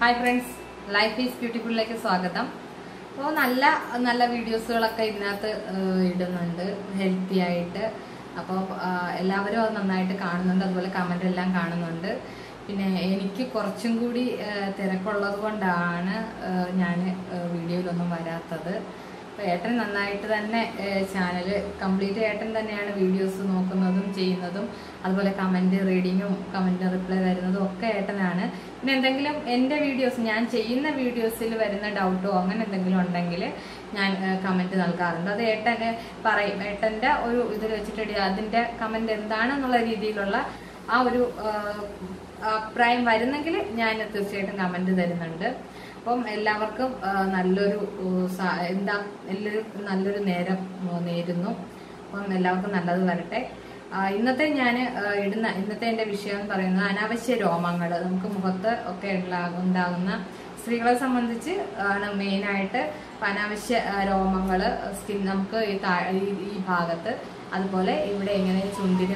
Hi friends life is ബ്യൂട്ടിഫുള്ളിലേക്ക് സ്വാഗതം. അപ്പോൾ നല്ല നല്ല വീഡിയോസുകളൊക്കെ ഇതിനകത്ത് ഇടുന്നുണ്ട്. ഹെൽത്തി ആയിട്ട്. അപ്പോൾ എല്ലാവരും അത് നന്നായിട്ട് കാണുന്നുണ്ട്. അതുപോലെ കമന്റ് എല്ലാം കാണുന്നുണ്ട്. പിന്നെ എനിക്ക് കുറച്ചും കൂടി തിരക്കുള്ളത് കൊണ്ടാണ് ഞാൻ വീഡിയോയിലൊന്നും വരാത്തത്. അപ്പോൾ ഏട്ടൻ നന്നായിട്ട് തന്നെ ചാനൽ കംപ്ലീറ്റ് ഏട്ടൻ തന്നെയാണ് വീഡിയോസ് നോക്കുന്നതും ചെയ്യുന്നതും അതുപോലെ കമന്റ് റീഡിങ്ങും കമന്റ് റിപ്ലൈ തരുന്നതും ഒക്കെ ഏട്ടനാണ്. പിന്നെ എന്തെങ്കിലും എന്റെ വീഡിയോസ് ഞാൻ ചെയ്യുന്ന വീഡിയോസിൽ വരുന്ന ഡൗട്ടോ അങ്ങനെ എന്തെങ്കിലും ഉണ്ടെങ്കിൽ ഞാൻ കമന്റ് നൽകാറുണ്ട്. അത് ഏട്ടന് പറയും. ഏട്ടന്റെ ഒരു ഇതിൽ വെച്ചിട്ട് അതിന്റെ കമന്റ് എന്താണെന്നുള്ള രീതിയിലുള്ള ആ ഒരു അഭിപ്രായം വരുന്നെങ്കിൽ ഞാൻ തീർച്ചയായിട്ടും കമന്റ് തരുന്നുണ്ട്. അപ്പം എല്ലാവർക്കും നല്ലൊരു എന്താ എല്ലാവരും നല്ലൊരു നേരം നേരുന്നു. അപ്പം എല്ലാവർക്കും നല്ലത് വരട്ടെ. ഇന്നത്തെ ഞാൻ ഇടുന്ന ഇന്നത്തെ എന്റെ വിഷയം എന്ന് പറയുന്നത് അനാവശ്യ രോമങ്ങൾ നമുക്ക് മുഖത്ത് ഒക്കെ ഉണ്ടാകുന്ന സ്ത്രീകളെ സംബന്ധിച്ച് ആണ് മെയിനായിട്ട് അനാവശ്യ രോമങ്ങൾ സ്കിൻ നമുക്ക് ഈ- ഈ ഭാഗത്ത്. അതുപോലെ ഇവിടെ ഇങ്ങനെ ചുണ്ടിന്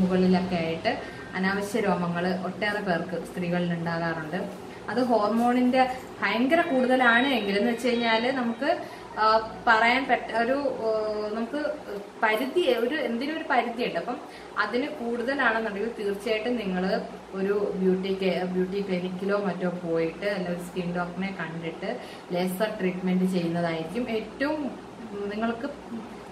മുകളിലൊക്കെ ആയിട്ട് അനാവശ്യ രോമങ്ങൾ ഒട്ടേറെ പേർക്ക് സ്ത്രീകളിൽ ഉണ്ടാകാറുണ്ട്. അത് ഹോർമോണിന്റെ ഭയങ്കര കൂടുതലാണ് എങ്കിൽ എന്ന് വെച്ച് കഴിഞ്ഞാൽ നമുക്ക് പറയാൻ പറ്റ ഒരു നമുക്ക് പരിധി ഒരു എന്തിനും ഒരു പരിധിയുണ്ട്. അപ്പം അതിന് കൂടുതലാണെന്നുണ്ടെങ്കിൽ തീർച്ചയായിട്ടും നിങ്ങൾ ഒരു ബ്യൂട്ടി ബ്യൂട്ടി ക്ലിനിക്കിലോ മറ്റോ പോയിട്ട് അല്ലെങ്കിൽ ഒരു സ്കിൻ ഡോക്ടറിനെ കണ്ടിട്ട് ലേസർ ട്രീറ്റ്മെന്റ് ചെയ്യുന്നതായിരിക്കും ഏറ്റവും നിങ്ങൾക്ക്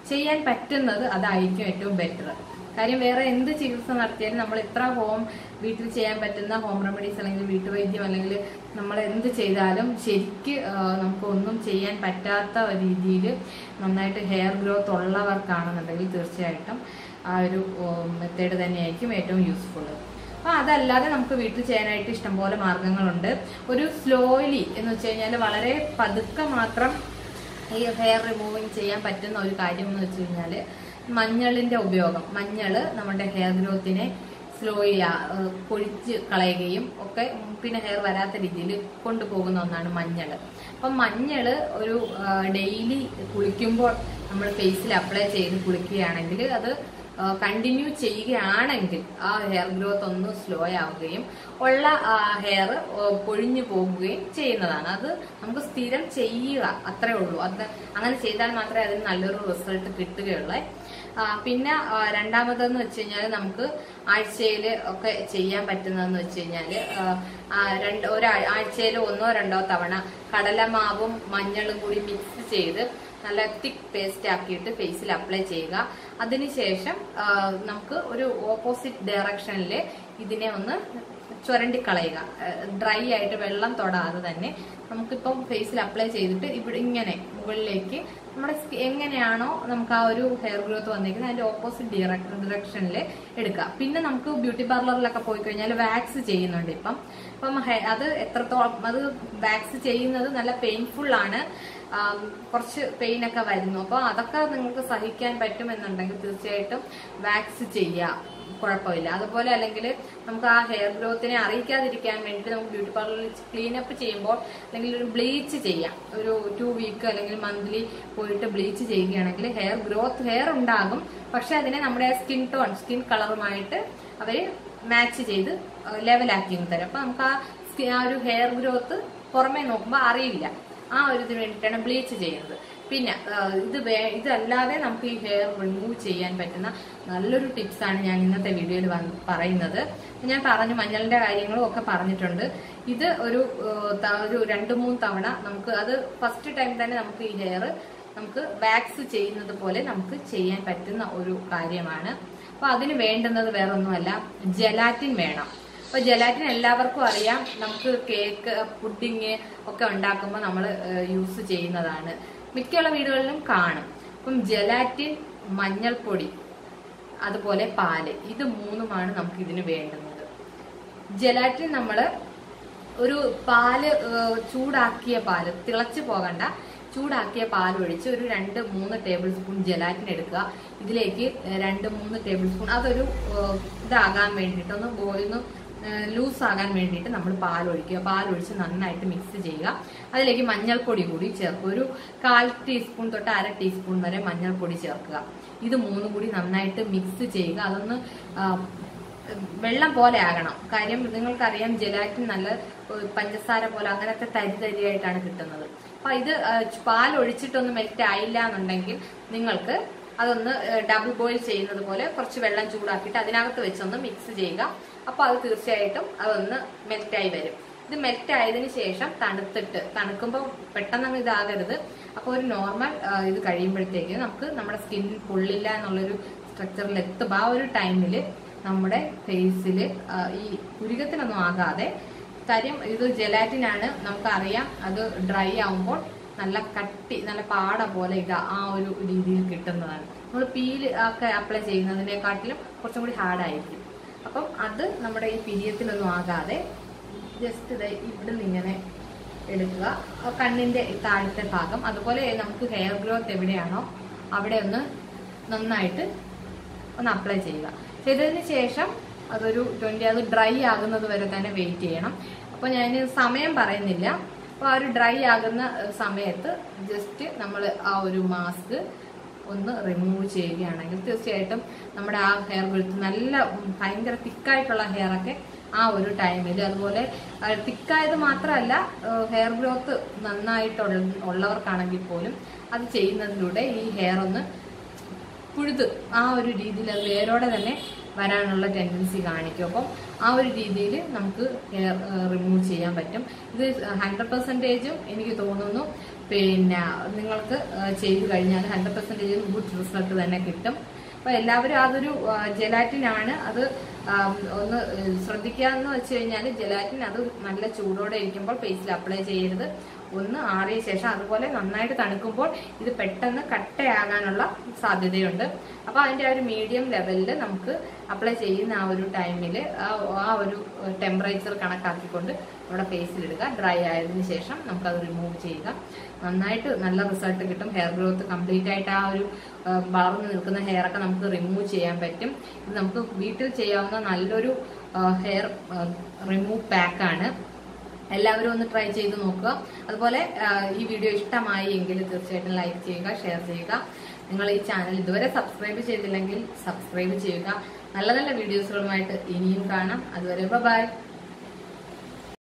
ചെയ്യാൻ പറ്റുന്നത് അതായിരിക്കും ഏറ്റവും ബെറ്റർ കാര്യം വേറെ എന്ത് ചികിത്സ നടത്തിയാലും നമ്മൾ എത്ര ഹോം വീട്ടിൽ ചെയ്യാൻ പറ്റുന്ന ഹോം റെമഡീസ് അല്ലെങ്കിൽ വീട്ടുവൈദ്യം അല്ലെങ്കിൽ നമ്മൾ എന്ത് ചെയ്താലും ശരിക്ക് നമുക്ക് ഒന്നും ചെയ്യാൻ പറ്റാത്ത രീതിയിൽ നന്നായിട്ട് ഹെയർ ഗ്രോത്ത് ഉള്ളവർക്കാണെന്നുണ്ടെങ്കിൽ തീർച്ചയായിട്ടും ആ ഒരു മെത്തേഡ് തന്നെയായിരിക്കും ഏറ്റവും യൂസ്ഫുൾ അപ്പോൾ അതല്ലാതെ നമുക്ക് വീട്ടിൽ ചെയ്യാനായിട്ട് ഇഷ്ടംപോലെ മാർഗങ്ങളുണ്ട്. ഒരു സ്ലോയിലി എന്ന് വെച്ച് കഴിഞ്ഞാൽ വളരെ പതുക്കെ മാത്രം ഈ ഹെയർ റിമൂവിങ് ചെയ്യാൻ പറ്റുന്ന ഒരു കാര്യം എന്ന് വെച്ച് കഴിഞ്ഞാൽ മഞ്ഞളിന്റെ ഉപയോഗം. മഞ്ഞൾ നമ്മുടെ ഹെയർ ഗ്രോത്തിനെ സ്ലോ ചെയ്യുക കൊഴിച്ച് കളയുകയും ഒക്കെ പിന്നെ ഹെയർ വരാത്ത രീതിയിൽ കൊണ്ടുപോകുന്ന ഒന്നാണ് മഞ്ഞൾ അപ്പം മഞ്ഞൾ ഒരു ഡെയിലി കുളിക്കുമ്പോൾ നമ്മൾ ഫേസിൽ അപ്ലൈ ചെയ്ത് കുളിക്കുകയാണെങ്കിൽ അത് കണ്ടിന്യൂ ചെയ്യുകയാണെങ്കിൽ ആ ഹെയർ ഗ്രോത്ത് ഒന്ന് സ്ലോ ആവുകയും ഉള്ള ഹെയർ പൊഴിഞ്ഞു പോകുകയും ചെയ്യുന്നതാണ്. അത് നമുക്ക് സ്ഥിരം ചെയ്യുക അത്രേ ഉള്ളൂ. അത് അങ്ങനെ ചെയ്താൽ മാത്രമേ അതിന് നല്ലൊരു റിസൾട്ട് കിട്ടുകയുള്ളൂ. പിന്നെ രണ്ടാമതെന്ന് വെച്ച് കഴിഞ്ഞാൽ നമുക്ക് ആഴ്ചയിൽ ഒക്കെ ചെയ്യാൻ പറ്റുന്നതെന്ന് വെച്ച് കഴിഞ്ഞാൽ രണ്ട് ഒരാഴ്ചയിൽ ഒന്നോ രണ്ടോ തവണ കടലമാവും മഞ്ഞളും കൂടി മിക്സ് ചെയ്ത് നല്ല തിക്ക് പേസ്റ്റ് ആക്കിയിട്ട് ഫേസിൽ അപ്ലൈ ചെയ്യുക. അതിനുശേഷം നമുക്ക് ഒരു ഓപ്പോസിറ്റ് ഡയറക്ഷനിൽ ഇതിനെ ഒന്ന് ചുരണ്ടി കളയുക ഡ്രൈ ആയിട്ട് വെള്ളം തൊടാതെ തന്നെ നമുക്കിപ്പം ഫേസിൽ അപ്ലൈ ചെയ്തിട്ട് ഇവിടെ ഇങ്ങനെ മുകളിലേക്ക് നമ്മുടെ എങ്ങനെയാണോ നമുക്ക് ആ ഒരു ഹെയർ ഗ്രോത്ത് വന്നിരിക്കുന്നത് അതിന്റെ ഓപ്പോസിറ്റ് ഡിറക്ഷനിൽ എടുക്കുക. പിന്നെ നമുക്ക് ബ്യൂട്ടി പാർലറിലൊക്കെ പോയി കഴിഞ്ഞാൽ വാക്സ് ചെയ്യുന്നുണ്ട് ഇപ്പം. അപ്പം അത് എത്രത്തോളം അത് വാക്സ് ചെയ്യുന്നത് നല്ല പെയിൻഫുൾ ആണ്. കുറച്ച് പെയിൻ ഒക്കെ വരുന്നു. അപ്പോൾ അതൊക്കെ നിങ്ങൾക്ക് സഹിക്കാൻ പറ്റുമെന്നുണ്ടെങ്കിൽ തീർച്ചയായിട്ടും വാക്സ് ചെയ്യുക. കുഴപ്പമില്ല. അതുപോലെ അല്ലെങ്കിൽ നമുക്ക് ആ ഹെയർ ഗ്രോത്തിനെ അറിയിക്കാതിരിക്കാൻ വേണ്ടിയിട്ട് നമുക്ക് ബ്യൂട്ടി പാർലറിൽ ക്ലീനപ്പ് ചെയ്യുമ്പോൾ അല്ലെങ്കിൽ ഒരു ബ്ലീച്ച് ചെയ്യാം. ഒരു ടു വീക്ക് അല്ലെങ്കിൽ മന്ത്ലി പോയിട്ട് ബ്ലീച്ച് ചെയ്യുകയാണെങ്കിൽ ഹെയർ ഗ്രോത്ത് ഹെയർ ഉണ്ടാകും. പക്ഷെ അതിനെ നമ്മുടെ സ്കിൻ ടോൺ സ്കിൻ കളറുമായിട്ട് അവർ മാച്ച് ചെയ്ത് ലെവലാക്കി തരും. അപ്പൊ നമുക്ക് ആ ആ ഒരു ഹെയർ ഗ്രോത്ത് പുറമേ നോക്കുമ്പോൾ അറിയില്ല. ആ ഒരു ഇതിന് വേണ്ടിയിട്ടാണ് ബ്ലീച്ച് ചെയ്യുന്നത്. പിന്നെ ഇത് വേ- ഇതല്ലാതെ നമുക്ക് ഈ ഹെയർ റിമൂവ് ചെയ്യാൻ പറ്റുന്ന നല്ലൊരു ടിപ്സാണ് ഞാൻ ഇന്നത്തെ വീഡിയോയിൽ പറയുന്നത്. ഞാൻ പറഞ്ഞു മഞ്ഞളിന്റെ കാര്യങ്ങളും ഒക്കെ പറഞ്ഞിട്ടുണ്ട്. ഇത് ഒരു ഒരു രണ്ട് മൂന്ന് തവണ നമുക്ക് അത് ഫസ്റ്റ് ടൈം തന്നെ നമുക്ക് ഈ ഹെയർ നമുക്ക് വാക്സ് ചെയ്യുന്നത് പോലെ നമുക്ക് ചെയ്യാൻ പറ്റുന്ന ഒരു കാര്യമാണ്. അപ്പൊ അതിന് വേണ്ടുന്നത് വേറെ ഒന്നുമല്ല ജലാറ്റിൻ വേണം. അപ്പൊ ജലാറ്റിൻ എല്ലാവർക്കും അറിയാം നമുക്ക് കേക്ക് പുഡിങ് ഒക്കെ ഉണ്ടാക്കുമ്പോൾ നമ്മൾ യൂസ് ചെയ്യുന്നതാണ്. മിക്കുള്ള വീടുകളിലും കാണും. അപ്പം ജലാറ്റിൻ മഞ്ഞൾപ്പൊടി അതുപോലെ പാൽ ഇത് മൂന്നുമാണ് നമുക്ക് ഇതിന് വേണ്ടുന്നത്. ജലാറ്റിൻ നമ്മൾ ഒരു പാൽ ചൂടാക്കിയ പാൽ തിളച്ചു പോകണ്ട ചൂടാക്കിയ പാൽ ഒഴിച്ച് ഒരു രണ്ട് മൂന്ന് ടേബിൾ സ്പൂൺ ജലാറ്റിൻ എടുക്കുക. ഇതിലേക്ക് രണ്ട് മൂന്ന് ടേബിൾ സ്പൂൺ അതൊരു ഇതാകാൻ വേണ്ടിയിട്ട് ഒന്ന് ബോയിൽ ഒന്ന് ലൂസ് ആകാൻ വേണ്ടിയിട്ട് നമ്മൾ പാൽ ഒഴിക്കുക പാൽ ഒഴിച്ച് നന്നായിട്ട് മിക്സ് ചെയ്യുക. അതിലേക്ക് മഞ്ഞൾപ്പൊടി കൂടി ചേർക്കുക. ഒരു കാൽ ടീസ്പൂൺ തൊട്ട് അര ടീസ്പൂൺ വരെ മഞ്ഞൾപ്പൊടി ചേർക്കുക. ഇത് മൂന്നും കൂടി നന്നായിട്ട് മിക്സ് ചെയ്യുക. അതൊന്ന് വെള്ളം പോലെ ആകണം. കാര്യം നിങ്ങൾക്കറിയാം ജലാറ്റിൻ നല്ല പഞ്ചസാര പോലെ അങ്ങനത്തെ തരി തരിയായിട്ടാണ് കിട്ടുന്നത്. അപ്പൊ ഇത് പാൽ ഒഴിച്ചിട്ടൊന്നും മെൽറ്റ് ആയില്ല എന്നുണ്ടെങ്കിൽ നിങ്ങൾക്ക് അതൊന്ന് ഡബിൾ ബോയിൽ ചെയ്യുന്നത് പോലെ കുറച്ച് വെള്ളം ചൂടാക്കിയിട്ട് അതിനകത്ത് വെച്ചൊന്ന് മിക്സ് ചെയ്യുക. അപ്പൊ അത് തീർച്ചയായിട്ടും അതൊന്ന് മെൽറ്റായി വരും. ഇത് മെൽറ്റ് ആയതിനു ശേഷം തണുത്തിട്ട് തണുക്കുമ്പോൾ പെട്ടെന്ന് ഇതാകരുത്. അപ്പോൾ ഒരു നോർമൽ ഇത് കഴിയുമ്പോഴത്തേക്ക് നമുക്ക് നമ്മുടെ സ്കിൻ പൊള്ളില്ല എന്നുള്ളൊരു സ്ട്രക്ചറിൽ എത്തുമ്പോൾ ആ ഒരു ടൈമിൽ നമ്മുടെ ഫേസിൽ ഈ പുരുകത്തിനൊന്നും ആകാതെ കാര്യം ഇത് ജെലാറ്റിനാണ് നമുക്കറിയാം. അത് ഡ്രൈ ആവുമ്പോൾ നല്ല കട്ടി നല്ല പാട പോലെ ഇത് ആ ഒരു രീതിയിൽ കിട്ടുന്നതാണ്. നമ്മൾ പീൽ ഒക്കെ അപ്ലൈ ചെയ്യുന്നതിനെക്കാട്ടിലും കുറച്ചും കൂടി ഹാർഡായിരിക്കും അപ്പം അത് നമ്മുടെ ഈ പിരിയത്തിലൊന്നും ആകാതെ ജസ്റ്റ് ഇത് ഇവിടെ നിന്ന് ഇങ്ങനെ എടുക്കുക. കണ്ണിന്റെ താഴത്തെ ഭാഗം അതുപോലെ നമുക്ക് ഹെയർ ഗ്രോത്ത് എവിടെയാണോ അവിടെ ഒന്ന് നന്നായിട്ട് ഒന്ന് അപ്ലൈ ചെയ്യുക. ചെയ്തതിന് ശേഷം അതൊരു ട്വന്റി അത് ഡ്രൈ ആകുന്നത് വരെ തന്നെ വെയിറ്റ് ചെയ്യണം. അപ്പോൾ ഞാൻ സമയം പറയുന്നില്ല. അപ്പോൾ ആ ഒരു ഡ്രൈ ആകുന്ന സമയത്ത് ജസ്റ്റ് നമ്മൾ ആ ഒരു മാസ്ക് ഒന്ന് റിമൂവ് ചെയ്യുകയാണെങ്കിൽ തീർച്ചയായിട്ടും നമ്മുടെ ആ ഹെയർ ഗ്രോത്ത് നല്ല ഭയങ്കര തിക്കായിട്ടുള്ള ഹെയർ ഒക്കെ ആ ഒരു ടൈമിൽ അതുപോലെ തിക്കായത് മാത്രമല്ല ഹെയർ ഗ്രോത്ത് നന്നായിട്ടുള്ള ഉള്ളവർക്കാണെങ്കിൽ പോലും അത് ചെയ്യുന്നതിലൂടെ ഈ ഹെയർ ഒന്ന് പുഴുത് ആ ഒരു രീതിയിൽ അത് വേരോടെ തന്നെ വരാനുള്ള ടെൻഡൻസി കാണിക്കും. അപ്പം ആ ഒരു രീതിയിൽ നമുക്ക് ഹെയർ റിമൂവ് ചെയ്യാൻ പറ്റും. ഇത് ഹൺഡ്രഡ് പെർസെന്റേജും എനിക്ക് തോന്നുന്നു. പിന്നെ നിങ്ങൾക്ക് ചെയ്ത് കഴിഞ്ഞാൽ ഹൺഡ്രഡ് പെർസെന്റേജ് ഗുഡ് റിസൾട്ട് തന്നെ കിട്ടും. അപ്പോൾ എല്ലാവരും അതൊരു ജെലാറ്റിൻ ആണ് അത് ഒന്ന് ശ്രദ്ധിക്കുക എന്ന് വെച്ച് കഴിഞ്ഞാൽ ജെലാറ്റിൻ അത് നല്ല ചൂടോടെ ഇരിക്കുമ്പോൾ ഫേസിൽ അപ്ലൈ ചെയ്യരുത്. ഒന്ന് ആറിയ ശേഷം അതുപോലെ നന്നായിട്ട് തണുക്കുമ്പോൾ ഇത് പെട്ടെന്ന് കട്ടയാകാനുള്ള സാധ്യതയുണ്ട്. അപ്പോൾ അതിന്റെ ആ ഒരു മീഡിയം ലെവലിൽ നമുക്ക് അപ്ലൈ ചെയ്യുന്ന ആ ഒരു ടൈമിൽ ആ ഒരു ടെമ്പറേച്ചർ കണക്കാക്കിക്കൊണ്ട് നമ്മുടെ ഫേസിലിടുക ഡ്രൈ ആയതിനു ശേഷം നമുക്കത് റിമൂവ് ചെയ്യുക. നന്നായിട്ട് നല്ല റിസൾട്ട് കിട്ടും. ഹെയർ ഗ്രോത്ത് കംപ്ലീറ്റ് ആയിട്ട് ആ ഒരു വളർന്ന് നിൽക്കുന്ന ഹെയർ ഒക്കെ നമുക്ക് റിമൂവ് ചെയ്യാൻ പറ്റും. ഇത് നമുക്ക് വീട്ടിൽ ചെയ്യാവുന്ന നല്ലൊരു ഹെയർ റിമൂവ് പാക്കാണ് എല്ലാവരും ഒന്ന് ട്രൈ ചെയ്ത് നോക്കുക. അതുപോലെ ഈ വീഡിയോ ഇഷ്ടമായി എങ്കിൽ തീർച്ചയായിട്ടും ലൈക്ക് ചെയ്യുക ഷെയർ ചെയ്യുക. നിങ്ങൾ ഈ ചാനൽ ഇതുവരെ സബ്സ്ക്രൈബ് ചെയ്തില്ലെങ്കിൽ സബ്സ്ക്രൈബ് ചെയ്യുക. നല്ല നല്ല വീഡിയോസുകളുമായിട്ട് ഇനിയും കാണാം. അതുവരെ ബൈ